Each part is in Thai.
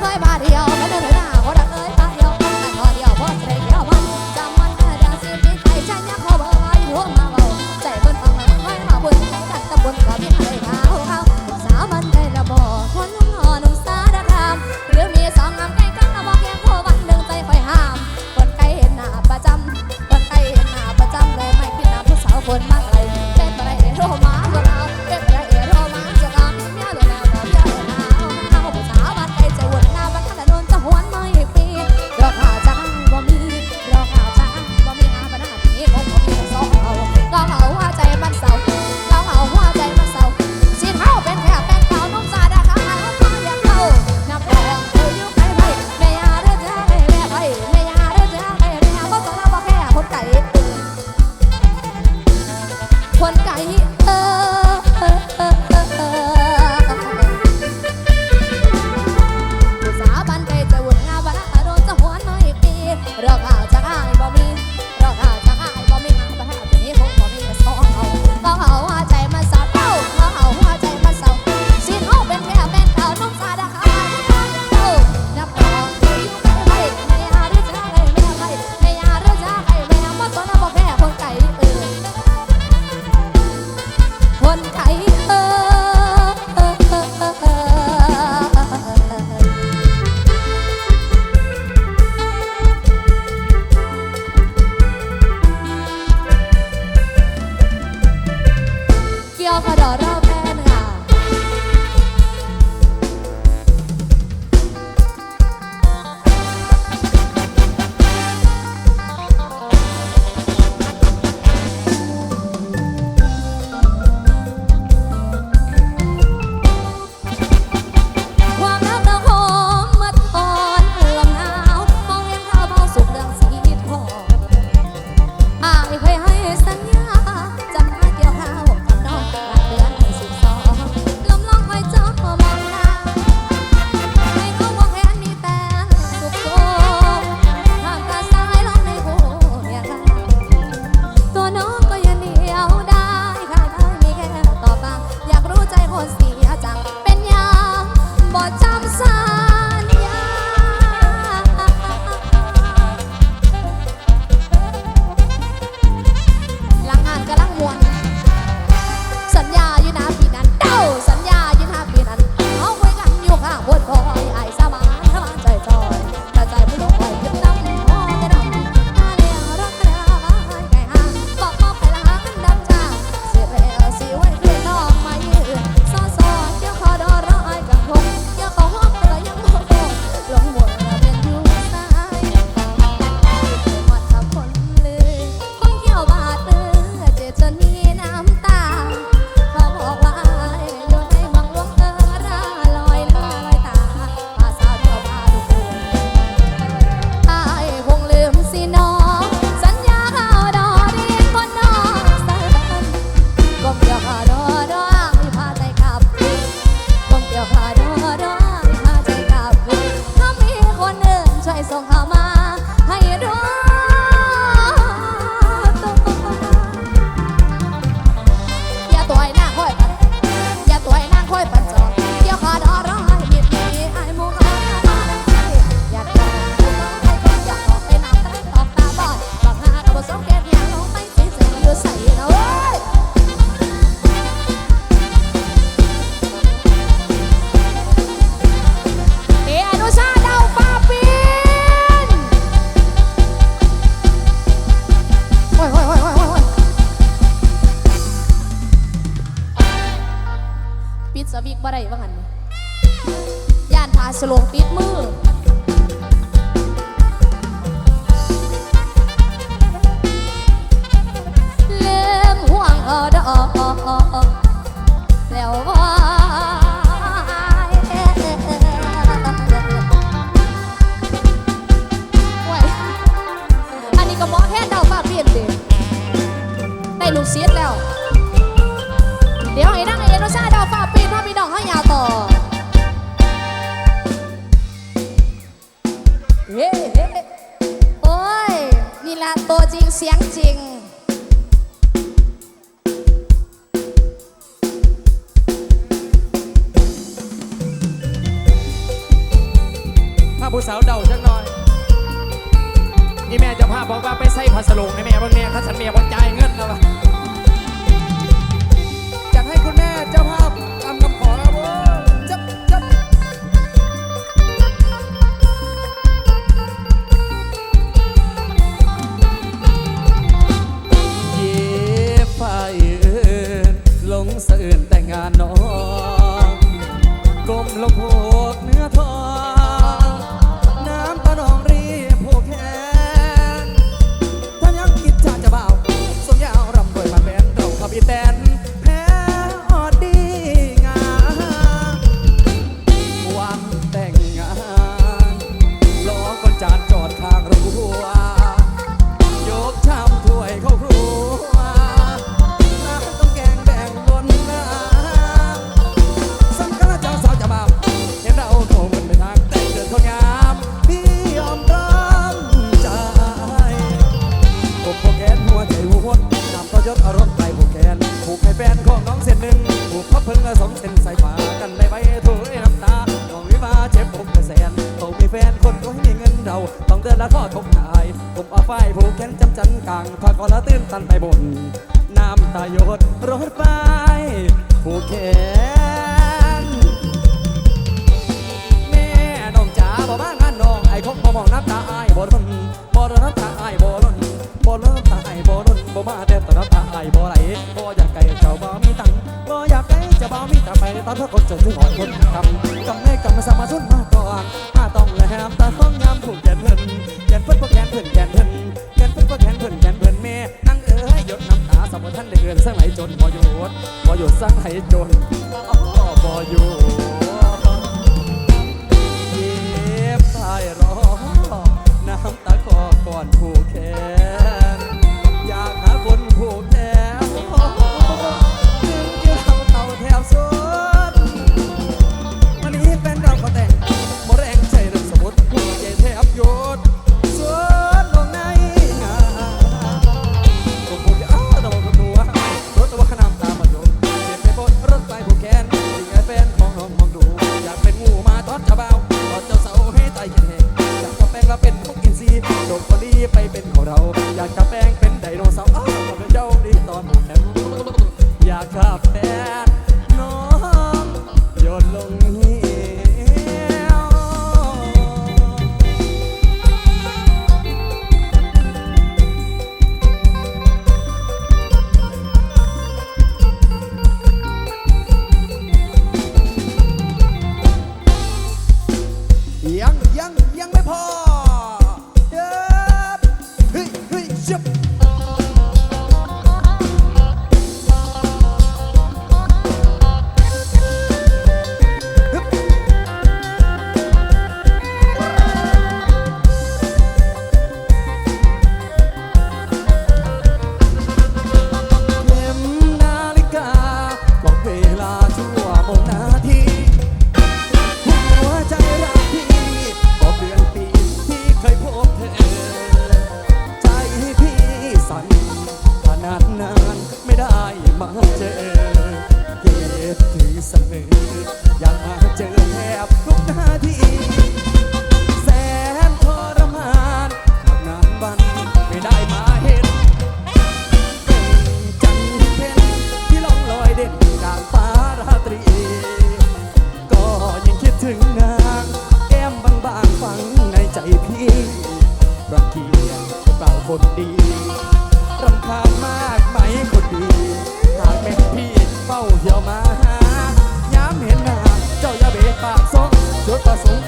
เคยมาเดียวมันเลย ได้ลูกเสียดแล้ว เดี๋ยวให้นั่งเอ็นโนชาดาฟ้าปีนพ่อพี่น้องห้อยาวต่อ เฮ้เฮ้โอ้ยนี่ละตัวจริงเสียงจริงถ้าผู้สาวเดาจังหน่อย นี่แม่เจะพาบอกว่าไปใส่พัสลงให้แม่บ้างแม่ถ้าฉันเมียบ่จ่ายเงินแล้ววะจัดให้คุณแม่เจ้าภาพ แกนหัวใจหัวน้ำต่อยศอรถไกลผูกแขนผูกให้แฟนของน้องเส้นหนึ่งผูกพับเพิ่งสองเส้นใส่ฝากันได้ใบถุยน้ำตาน้องวิวาเจ็บผมกระแสนต้องมีแฟนคนก็ให้มีเงินเราต้องเดินละข้อทบทาย ผมเอาไฟผูกแขนจำจันกลางพาก่อนละตื้นตันไปบนน้ำตายดรถไฟผูกแขน ตาเพื่อคนเจนจึงหอยคนทำกำให้กำมาสมาสุนมาก่อนมาต้องแลมตาต้องยามถูกแกนเพิ่นแกนเพิ่นบ่แกนเพิ่นแกนเพิ่นแกนเพิ่นบ่แกนเพิ่นแกนเพิ่นแม่นั่งเอ้ยหยดน้ำตาสมบ่ทันได้เกินสังไหลจนพอหยดพอหยดสังไหลจน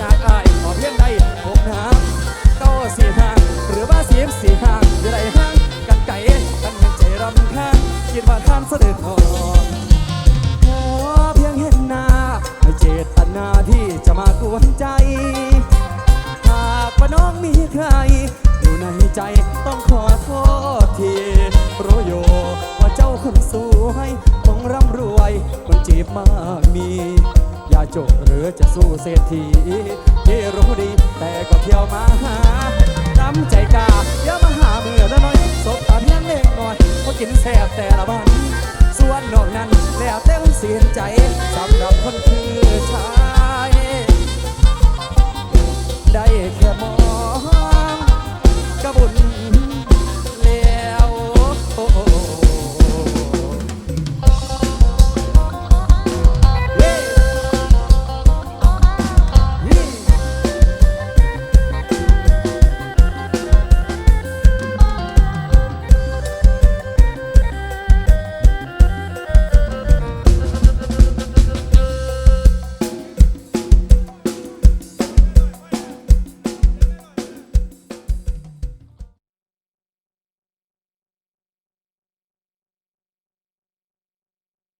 จากอายขอเพียงใดหกน้ำเก้าสี่ห้างหรือว่าสิบสี่ห้างหรือใดห้างกันไก่กันให้ใจรำคาญคิดว่าท่านเสด็จทองขอเพียงเห็นหน้าไม่เจตนาที่จะมากวนใจ หากว่าน้องมีใคร อยู่ในใจต้องขอโทษทีโรโยว่าเจ้าคนสวย ร่ำรวยคนจีบมากมี อย่าจบหรือจะสู้เศรษฐีที่รู้ดีแต่ก็เที่ยวมาหาน้ำใจกาเยอะมาหาเมื่อน้อยสบตาเพียงเล็กน้อยก็กินแซ่บแต่ละบ้านส่วนนอกนั้นแล้วแต้นเสียนใจสำหรับคนคือ